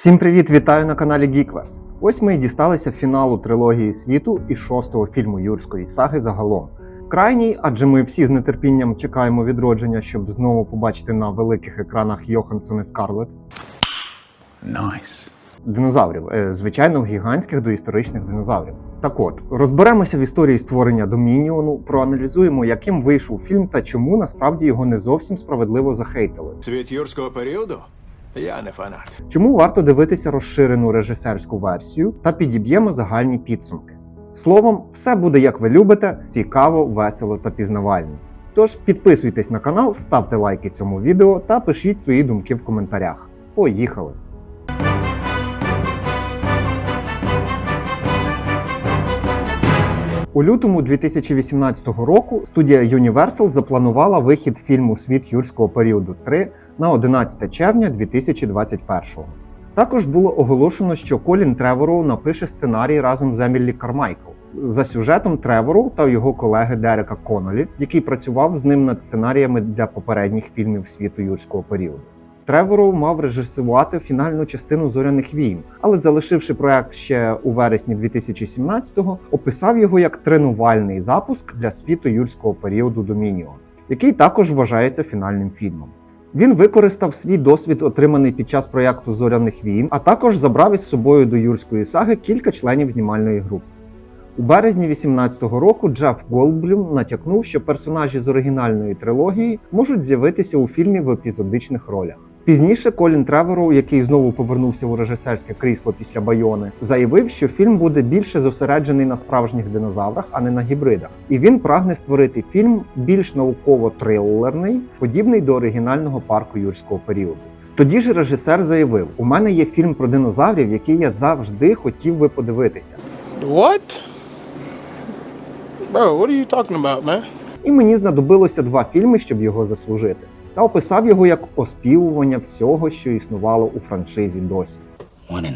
Всім привіт! Вітаю на каналі Geekverse. Ось ми і дісталися фіналу трилогії світу і шостого фільму юрської саги загалом. Крайній, адже ми всі з нетерпінням чекаємо відродження, щоб знову побачити на великих екранах Йоханссон і Скарлетт. Nice. Динозаврів, е, звичайно, гігантських доісторичних динозаврів. Так от, розберемося в історії створення Домініону, проаналізуємо, яким вийшов фільм та чому насправді його не зовсім справедливо захейтили. Світ юрського періоду? Я не фанат. Чому варто дивитися розширену режисерську версію та підіб'ємо загальні підсумки. Словом, все буде як ви любите, цікаво, весело та пізнавально. Тож підписуйтесь на канал, ставте лайки цьому відео та пишіть свої думки в коментарях. Поїхали! У лютому 2018 року студія Universal запланувала вихід фільму Світ юрського періоду 3 на 11 червня 2021 Також було оголошено, що Колін Тревороу напише сценарій разом з Емілі Кармайкл. За сюжетом Тревороу та його колеги Дерека Конолі, який працював з ним над сценаріями для попередніх фільмів світу юрського періоду. Тревороу мав режисувати фінальну частину зоряних війн, але залишивши проект ще у вересні 2017-го, описав його як тренувальний запуск для світу юрського періоду Домініон, який також вважається фінальним фільмом. Він використав свій досвід, отриманий під час проєкту зоряних війн, а також забрав із собою до юрської саги кілька членів знімальної групи. У березні 18-го року Джеф Голдблюм натякнув, що персонажі з оригінальної трилогії можуть з'явитися у фільмі в епізодичних ролях. Пізніше Колін Тревороу, який знову повернувся у режисерське крісло після Байони, заявив, що фільм буде більше зосереджений на справжніх динозаврах, а не на гібридах. І він прагне створити фільм більш науково-трилерний, подібний до оригінального парку юрського періоду. Тоді ж режисер заявив: у мене є фільм про динозаврів, який я завжди хотів би подивитися. What? Bro, what are you talking about, man? І мені знадобилося два фільми, щоб його заслужити. Та описав його як оспівування всього, що існувало у франшизі досі.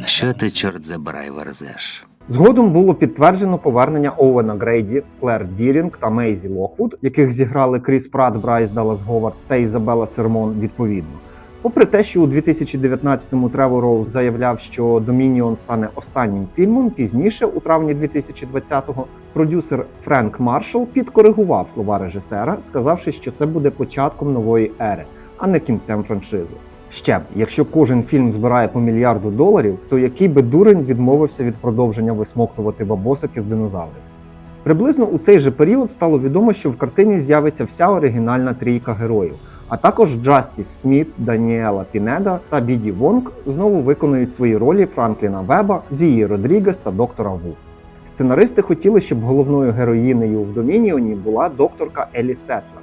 Що ти, чорт забирай, верзеш? Згодом було підтверджено повернення Оуена Грейді, Клер Дірінг та Мейзі Локвуд, яких зіграли Кріс Прат, Брайс Даллас Говард та Ізабела Сермон відповідно. Попри те, що у 2019-му Тревор заявляв, що Домініон стане останнім фільмом, пізніше, у травні 2020-го, продюсер Френк Маршалл підкоригував слова режисера, сказавши, що це буде початком нової ери, а не кінцем франшизи. Ще б, якщо кожен фільм збирає по мільярду доларів, то який би дурень відмовився від продовження висмоктувати бабосики з динозаврів? Приблизно у цей же період стало відомо, що в картині з'явиться вся оригінальна трійка героїв, а також Джастіс Сміт, Даніела Пінеда та Біді Вонг знову виконують свої ролі Франкліна Веба, Зії Родрігес та доктора Ву. Сценаристи хотіли, щоб головною героїнею в Домініоні була докторка Елі Сетлер.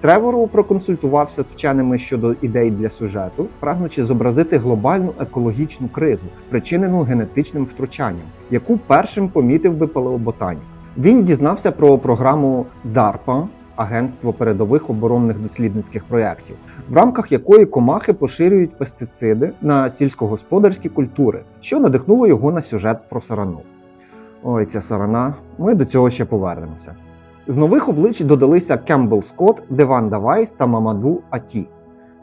Тревору проконсультувався з вченими щодо ідей для сюжету, прагнучи зобразити глобальну екологічну кризу, спричинену генетичним втручанням, яку першим помітив би палеоботанік. Він дізнався про програму DARPA, Агентство передових оборонних дослідницьких проєктів, в рамках якої комахи поширюють пестициди на сільськогосподарські культури, що надихнуло його на сюжет про сарану. Ой, ця сарана, ми до цього ще повернемося. З нових облич додалися Кембл Скотт, Деванда Вайс та Мамаду Аті.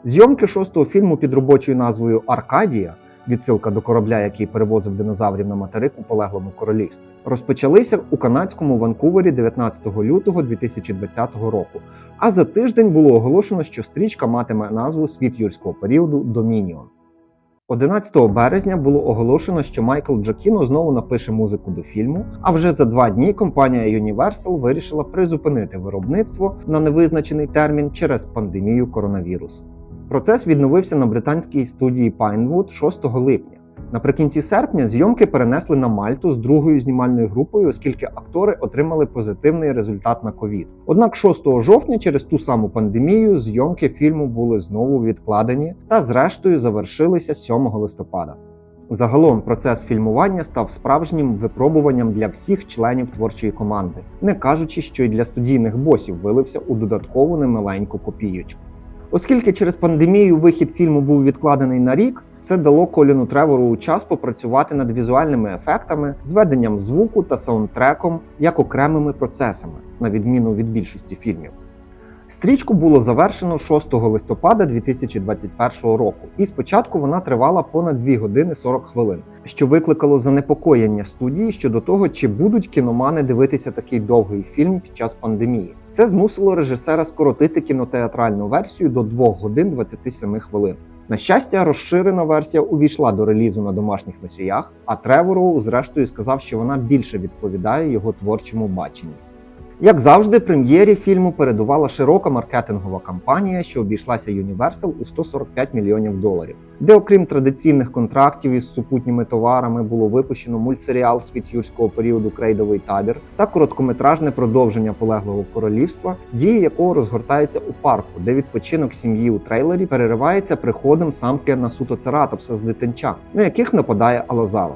Зйомки шостого фільму під робочою назвою Аркадія відсилка до корабля, який перевозив динозаврів на материк у полеглому королівстві, розпочалися у канадському Ванкувері 19 лютого 2020 року. А за тиждень було оголошено, що стрічка матиме назву Світ юрського періоду Домініон. 11 березня було оголошено, що Майкл Джакіно знову напише музику до фільму. А вже за два дні компанія Universal вирішила призупинити виробництво на невизначений термін через пандемію коронавірусу. Процес відновився на британській студії Pinewood 6 липня. Наприкінці серпня зйомки перенесли на Мальту з другою знімальною групою, оскільки актори отримали позитивний результат на ковід. Однак 6 жовтня, через ту саму пандемію, зйомки фільму були знову відкладені та, зрештою, завершилися 7 листопада. Загалом процес фільмування став справжнім випробуванням для всіх членів творчої команди, не кажучи, що й для студійних босів вилився у додаткову немаленьку копійочку. Оскільки через пандемію вихід фільму був відкладений на рік, це дало Коліну Тревору час попрацювати над візуальними ефектами, зведенням звуку та саундтреком як окремими процесами, на відміну від більшості фільмів. Стрічку було завершено 6 листопада 2021 року, і спочатку вона тривала понад 2 години 40 хвилин, що викликало занепокоєння студії щодо того, чи будуть кіномани дивитися такий довгий фільм під час пандемії. Це змусило режисера скоротити кінотеатральну версію до 2 годин 27 хвилин. На щастя, розширена версія увійшла до релізу на домашніх носіях, а Тревороу зрештою сказав, що вона більше відповідає його творчому баченню. Як завжди, прем'єрі фільму передувала широка маркетингова кампанія, що обійшлася Universal у 145 мільйонів доларів, де, окрім традиційних контрактів із супутніми товарами, було випущено мультсеріал Світ юрського періоду Крейдовий табір та короткометражне продовження полеглого королівства, дії якого розгортається у парку, де відпочинок сім'ї у трейлері переривається приходом самки на сутоцератопса з дитинча, на яких нападає Алозава.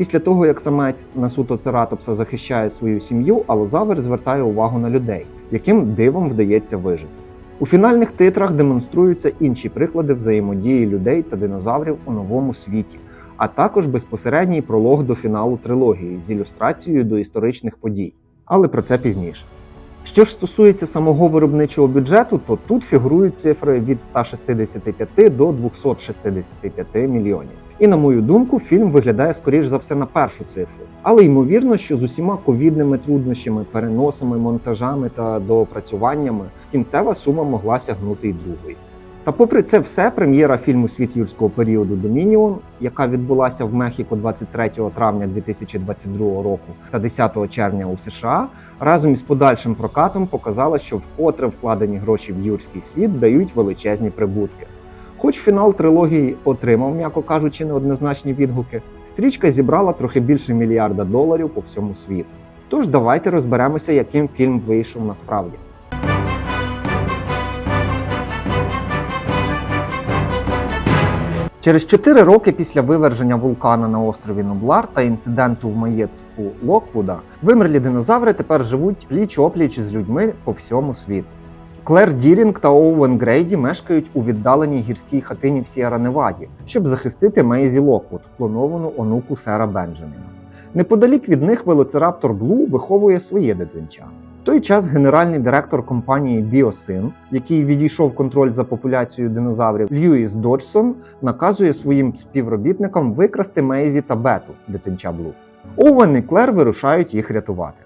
Після того, як самець Насуто Цератопса захищає свою сім'ю, Алозавр звертає увагу на людей, яким дивом вдається вижити. У фінальних титрах демонструються інші приклади взаємодії людей та динозаврів у новому світі, а також безпосередній пролог до фіналу трилогії з ілюстрацією до історичних подій. Але про це пізніше. Що ж стосується самого виробничого бюджету, то тут фігурують цифри від 165 до 265 мільйонів. І на мою думку, фільм виглядає скоріш за все на першу цифру. Але ймовірно, що з усіма ковідними труднощами, переносами, монтажами та доопрацюваннями кінцева сума могла сягнути й другої. Та попри це все, прем'єра фільму Світ юрського періоду Домініон, яка відбулася в Мехіко 23 травня 2022 року та 10 червня у США, разом із подальшим прокатом показала, що вкотре вкладені гроші в юрський світ дають величезні прибутки. Хоч фінал трилогії отримав, м'яко кажучи, неоднозначні відгуки, стрічка зібрала трохи більше мільярда доларів по всьому світу. Тож давайте розберемося, яким фільм вийшов насправді. Через 4 роки після виверження вулкана на острові Ноблар та інциденту в маєтку Локвуда вимерлі динозаври тепер живуть пліч опліч з людьми по всьому світу. Клер Дірінг та Оуен Грейді мешкають у віддаленій гірській хатині в Сієра Неваді, щоб захистити Мейзі Локвуд, плановану онуку сера Бенджаміна. Неподалік від них велоцираптор Блу виховує своє дитинча. В той час генеральний директор компанії Біосин, який відійшов контроль за популяцією динозаврів, Льюіс Доджсон, наказує своїм співробітникам викрасти Мейзі та Бету, дитинча Блу. Оуен і Клер вирушають їх рятувати.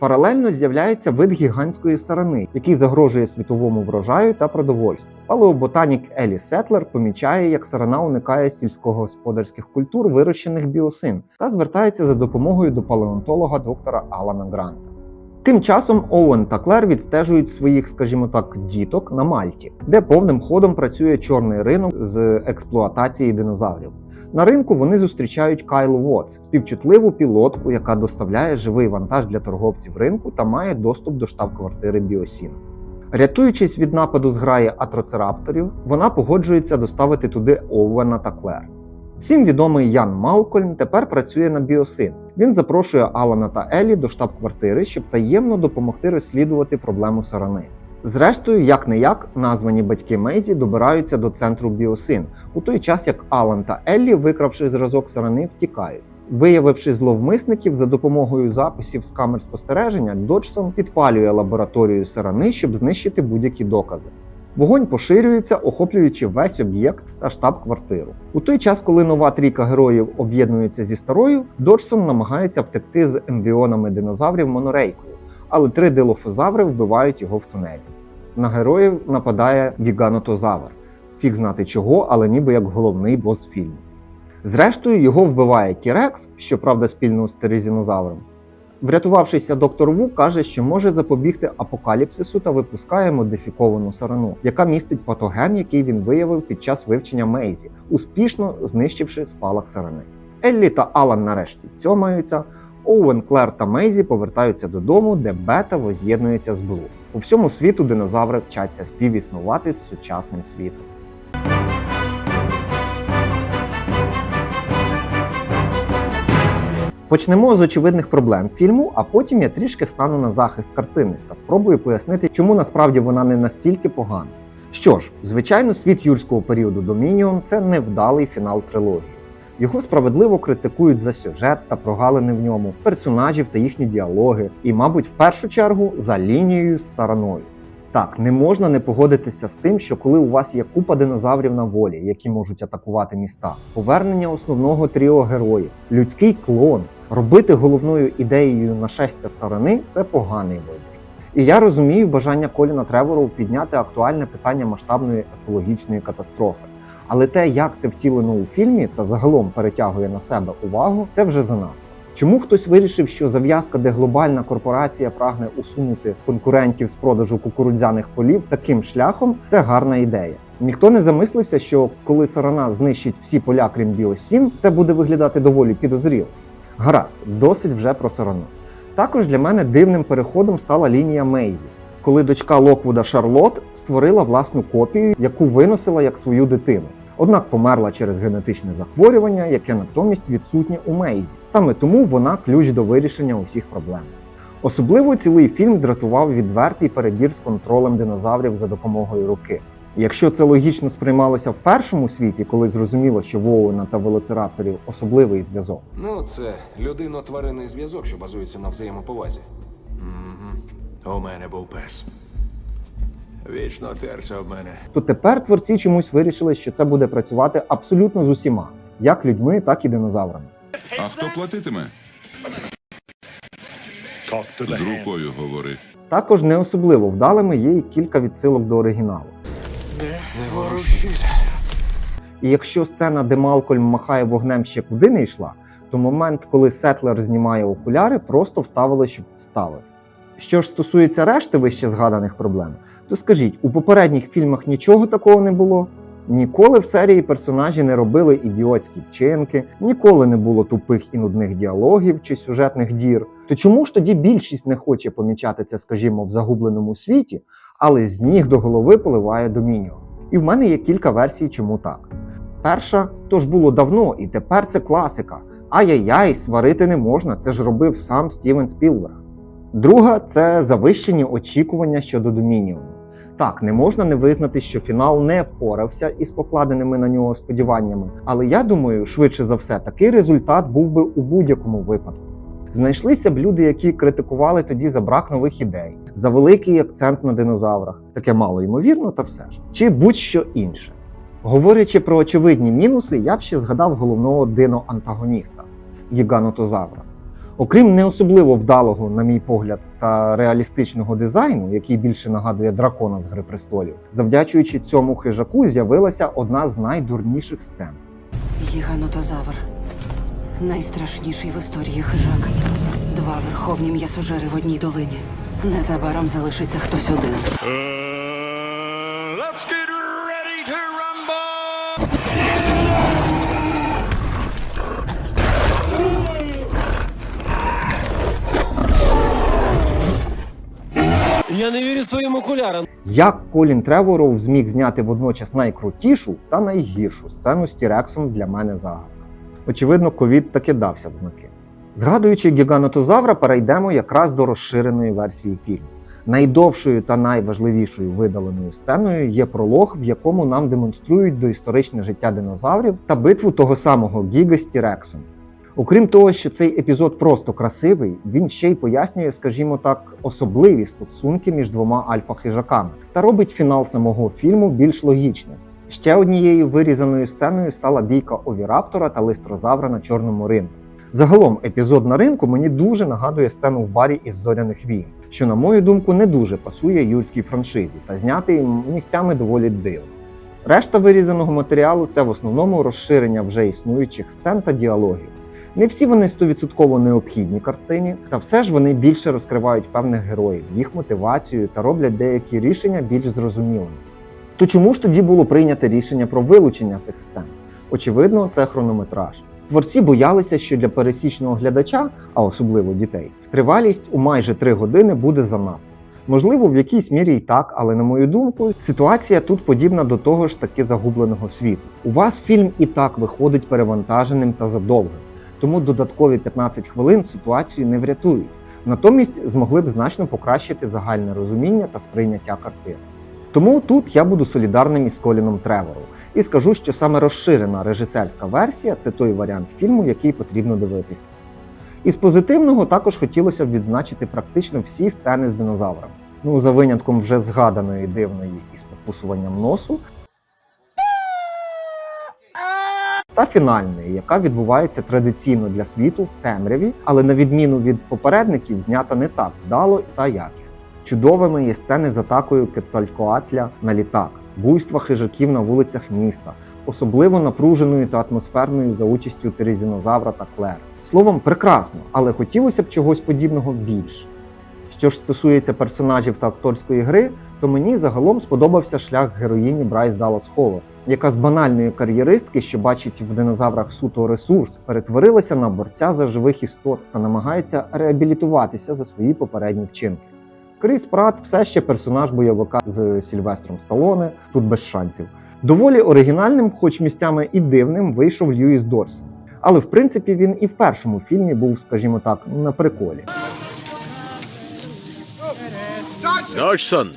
Паралельно з'являється вид гігантської сарани, який загрожує світовому врожаю та продовольству. Палеоботанік Елі Сетлер помічає, як сарана уникає сільськогосподарських культур, вирощених біосин, та звертається за допомогою до палеонтолога доктора Алана Гранта. Тим часом Оуен та Клер відстежують своїх, скажімо так, діток на Мальті, де повним ходом працює чорний ринок з експлуатації динозаврів. На ринку вони зустрічають Кайлу Вотс, співчутливу пілотку, яка доставляє живий вантаж для торговців ринку та має доступ до штаб-квартири Біосін. Рятуючись від нападу зграї атроцерапторів, вона погоджується доставити туди Оуена та Клер. Всім відомий Ян Малкольм тепер працює на Біосин. Він запрошує Алана та Елі до штаб-квартири, щоб таємно допомогти розслідувати проблему сарани. Зрештою, як не як, названі батьки Мейзі добираються до центру Біосин, у той час як Алан та Еллі, викравши зразок сарани, втікають. Виявивши зловмисників за допомогою записів з камер спостереження, Доджсон підпалює лабораторію сарани, щоб знищити будь-які докази. Вогонь поширюється, охоплюючи весь об'єкт та штаб-квартиру. У той час, коли нова трійка героїв об'єднується зі старою, Доджсон намагається втекти з ембріонами динозаврів монорейкою, але три дилофозаври вбивають його в тунелі. На героїв нападає гіганотозавр. Фіг знати чого, але ніби як головний бос фільму. Зрештою, його вбиває Тірекс, щоправда, спільно з терезінозавром. Врятувавшися доктор Ву каже, що може запобігти апокаліпсису та випускає модифіковану сарану, яка містить патоген, який він виявив під час вивчення Мейзі, успішно знищивши спалах сарани. Еллі та Алан нарешті цьомаються. Оуен, Клер та Мейзі повертаються додому, де Бета воз'єднується з Блу. У всьому світу динозаври вчаться співіснувати з сучасним світом. Почнемо з очевидних проблем фільму, а потім я трішки стану на захист картини та спробую пояснити, чому насправді вона не настільки погана. Що ж, звичайно, світ юрського періоду Домініон це невдалий фінал трилогії. Його справедливо критикують за сюжет та прогалини в ньому, персонажів та їхні діалоги, і, мабуть, в першу чергу за лінією з сараною. Так, не можна не погодитися з тим, що коли у вас є купа динозаврів на волі, які можуть атакувати міста, повернення основного тріо героїв, людський клон, робити головною ідеєю нашестя сарани це поганий вибір. І я розумію бажання Коліна Тревору підняти актуальне питання масштабної екологічної катастрофи. Але те, як це втілено у фільмі та загалом перетягує на себе увагу, це вже занадто. Чому хтось вирішив, що зав'язка, де глобальна корпорація прагне усунути конкурентів з продажу кукурудзяних полів таким шляхом, це гарна ідея. Ніхто не замислився, що коли сарана знищить всі поля, крім біосін, це буде виглядати доволі підозріло. Гаразд, досить вже про сарану. Також для мене дивним переходом стала лінія Мейзі, коли дочка Локвуда Шарлот створила власну копію, яку виносила як свою дитину. Однак померла через генетичне захворювання, яке натомість відсутнє у Мейзі. Саме тому вона ключ до вирішення усіх проблем. Особливо цілий фільм дратував відвертий перебір з контролем динозаврів за допомогою руки. Якщо це логічно сприймалося в першому світі, коли зрозуміло, що в Оуена та велоцирапторів особливий зв'язок, Ну, це людино-тваринний зв'язок, що базується на взаємоповазі. У мене був пес. Вічно терся об мене. то тепер творці чомусь вирішили, що це буде працювати абсолютно з усіма, як людьми, так і динозаврами. А хто платитиме? З рукою говори. Також не особливо вдалими є і кілька відсилок до оригіналу. Не ворушись. І якщо сцена, де Малкольм махає вогнем ще куди не йшла, то момент, коли Сетлер знімає окуляри, просто вставили, щоб вставити. Що ж стосується решти вище згаданих проблем, то скажіть, у попередніх фільмах нічого такого не було? Ніколи в серії персонажі не робили ідіотські вчинки, ніколи не було тупих і нудних діалогів чи сюжетних дір. То чому ж тоді більшість не хоче помічати це, скажімо, в загубленому світі, але з ніг до голови поливає Домініон? І в мене є кілька версій, чому так. Перша то ж було давно, і тепер це класика. Ай-яй-яй, сварити не можна, це ж робив сам Стівен Спілберг. Друга це завищені очікування щодо Домініону. Так, не можна не визнати, що фінал не впорався із покладеними на нього сподіваннями, але я думаю, швидше за все, такий результат був би у будь-якому випадку. Знайшлися б люди, які критикували тоді за брак нових ідей, за великий акцент на динозаврах, таке мало ймовірно, та все ж, чи будь-що інше. Говорячи про очевидні мінуси, я б ще згадав головного дино-антагоніста гіганотозавра. Окрім не особливо вдалого, на мій погляд, та реалістичного дизайну, який більше нагадує дракона з Гри престолів, завдячуючи цьому хижаку, з'явилася одна з найдурніших сцен. Гіганотозавр. Найстрашніший в історії хижак. Два верховні м'ясожери в одній долині. Незабаром залишиться хтось один. Я не вірю своїм окулярам. Як Колін Треворов зміг зняти водночас найкрутішу та найгіршу сцену з Тірексом для мене загадка. Очевидно, ковід таки дався в знаки. Згадуючи гіганотозавра, перейдемо якраз до розширеної версії фільму. Найдовшою та найважливішою видаленою сценою є пролог, в якому нам демонструють доісторичне життя динозаврів та битву того самого Гіга з Тірексом. Окрім того, що цей епізод просто красивий, він ще й пояснює, скажімо так, особливі стосунки між двома альфа-хижаками та робить фінал самого фільму більш логічним. Ще однією вирізаною сценою стала бійка Овіраптора та листрозавра на чорному ринку. Загалом, епізод на ринку мені дуже нагадує сцену в барі із зоряних війн, що, на мою думку, не дуже пасує юрській франшизі та знятий місцями доволі дивно. Решта вирізаного матеріалу це в основному розширення вже існуючих сцен та діалогів. Не всі вони стовідсотково необхідні картині, та все ж вони більше розкривають певних героїв, їх мотивацію та роблять деякі рішення більш зрозумілими. То чому ж тоді було прийнято рішення про вилучення цих сцен? Очевидно, це хронометраж. Творці боялися, що для пересічного глядача, а особливо дітей, тривалість у майже 3 години буде занадто. Можливо, в якійсь мірі і так, але на мою думку, ситуація тут подібна до того ж таки загубленого світу. У вас фільм і так виходить перевантаженим та задовгим, тому додаткові 15 хвилин ситуацію не врятують. Натомість змогли б значно покращити загальне розуміння та сприйняття картини. Тому тут я буду солідарним із Коліном Тревором і скажу, що саме розширена режисерська версія це той варіант фільму, який потрібно дивитися. Із позитивного також хотілося б відзначити практично всі сцени з динозаврами. ну за винятком вже згаданої дивної із покусуванням носу. Та фінальної, яка відбувається традиційно для світу в темряві, але на відміну від попередників, знята не так вдало та якісно. Чудовими є сцени з атакою Кецалькоатля на літак, буйства хижаків на вулицях міста, особливо напруженою та атмосферною за участю Терезінозавра та Клер. Словом, прекрасно, але хотілося б чогось подібного більше. Що ж стосується персонажів та акторської гри, то мені загалом сподобався шлях героїні Брайс Даллас Ховард, яка з банальної кар'єристки, що бачить в динозаврах суто ресурс, перетворилася на борця за живих істот та намагається реабілітуватися за свої попередні вчинки. Кріс Прат все ще персонаж бойовика з Сільвестром Сталоне, тут без шансів. Доволі оригінальним, хоч місцями і дивним, вийшов Льюіс Дорсен. Але в принципі він і в першому фільмі був, скажімо так, на приколі. Доджсон.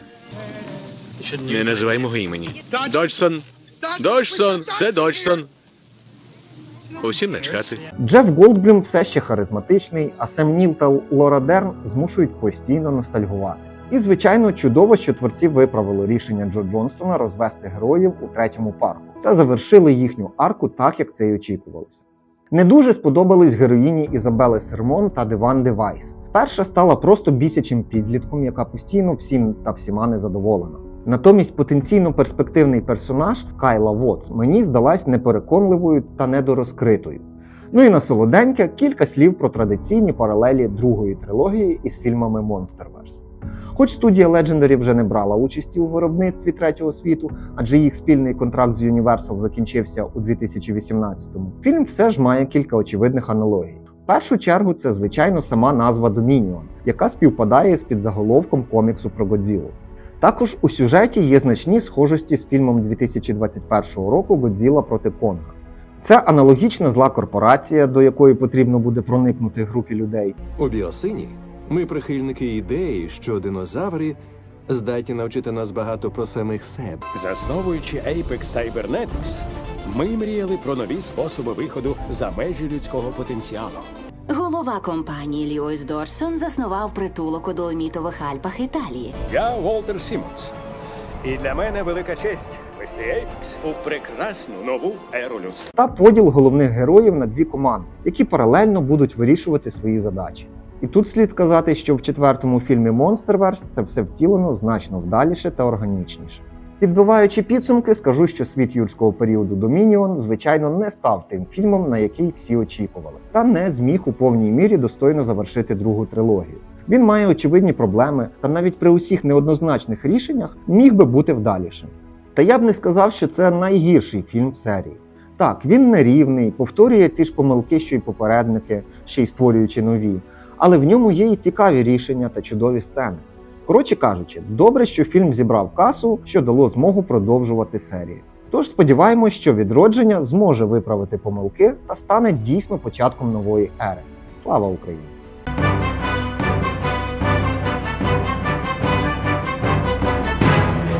Не називай мого імені. Доджсон. Доджсон. Це Доджсон. Усім начхати. Джеф Голдблюм все ще харизматичний, а Сем Ніл та Лора Дерн змушують постійно ностальгувати. І, звичайно, чудово, що творці виправили рішення Джо Джонстона розвести героїв у третьому парку та завершили їхню арку так, як це й очікувалося. Не дуже сподобались героїні Ізабели Сермон та Деван Девайс. Перша стала просто бісячим підлітком, яка постійно всім та всіма незадоволена. Натомість потенційно перспективний персонаж Кайла Вотс мені здалась непереконливою та недорозкритою. Ну і на солоденьке кілька слів про традиційні паралелі другої трилогії із фільмами Monsterverse. Хоч студія Legendary вже не брала участі у виробництві третього світу, адже їх спільний контракт з Universal закінчився у 2018-му, фільм все ж має кілька очевидних аналогій. В першу чергу це, звичайно, сама назва Dominion, яка співпадає з підзаголовком коміксу про Годзілу. Також у сюжеті є значні схожості з фільмом 2021 року Годзіла проти Конга. Це аналогічна зла корпорація, до якої потрібно буде проникнути групі людей. У біосині ми прихильники ідеї, що динозаври здатні навчити нас багато про самих себе. Засновуючи Apex Cybernetics, ми мріяли про нові способи виходу за межі людського потенціалу. Голова компанії Льюіс Дорсон заснував притулок у Доломітових Альпах Італії. Я Волтер Сімонс. І для мене велика честь вести Apex у прекрасну нову еру людства. та поділ головних героїв на дві команди, які паралельно будуть вирішувати свої задачі. І тут слід сказати, що в четвертому фільмі Monsterverse це все втілено значно вдаліше та органічніше. Підбиваючи підсумки, скажу, що світ юрського періоду Домініон, звичайно, не став тим фільмом, на який всі очікували, та не зміг у повній мірі достойно завершити другу трилогію. Він має очевидні проблеми, та навіть при усіх неоднозначних рішеннях міг би бути вдалішим. Та я б не сказав, що це найгірший фільм серії. Так, він нерівний, повторює ті ж помилки, що й попередники, ще й створюючи нові, але в ньому є і цікаві рішення та чудові сцени. Коротше кажучи, добре, що фільм зібрав касу, що дало змогу продовжувати серію. Тож сподіваємось, що відродження зможе виправити помилки та стане дійсно початком нової ери. Слава Україні!